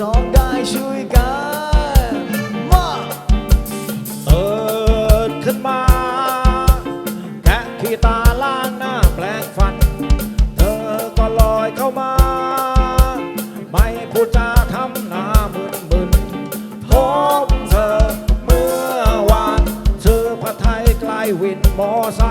ร้องได้ช่วยกันมาเอิดขึ้นมาแคะขี้ตาล้างหน้าแปลงฟัน เธอก็ลอยเข้ามา ไม่พูดจาทำหน้ามึนมึนพบเธอเมื่อวานเธอพระไทยไกลวินมอไซ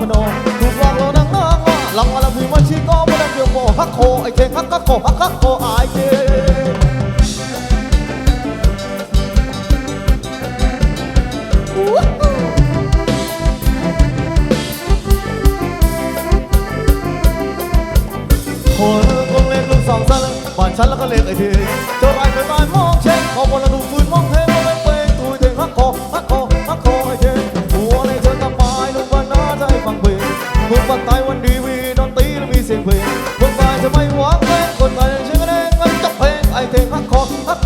พนมถูกวางโลนังนางลำวาลำพูมาชีก็มาดังเดียวโมฮักโคไอเจงฮักกักโคฮักกักโคไอเจคนคนเล็กลูกสองสั้งบ้านฉันแล้วก็เล็กไอเธอเจ้าไรเคยตายมอง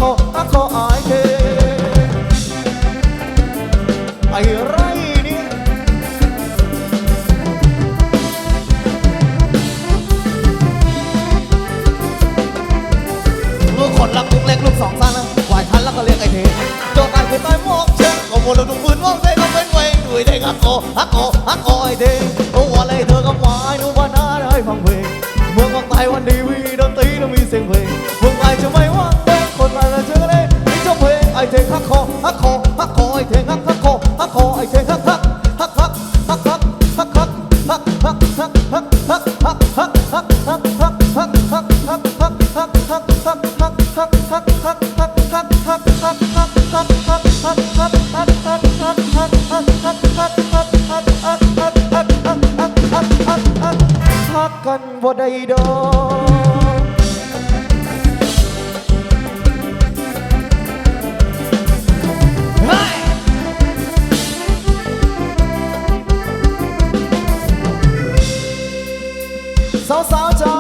ขออะขออายเธอไอ้ไรเนี่ยลูกคนรักลูกเล็กลูกสองสั้นไหวทันแล้วก็เรียกไอเธอโจทการคืออยหมอกเชิก็โมลูกฟืนมองเซก็เป็นไว้ด้ยได้ฮักโกฮักโกฮักโกไอเธอ cần vào đây đó sao sao cho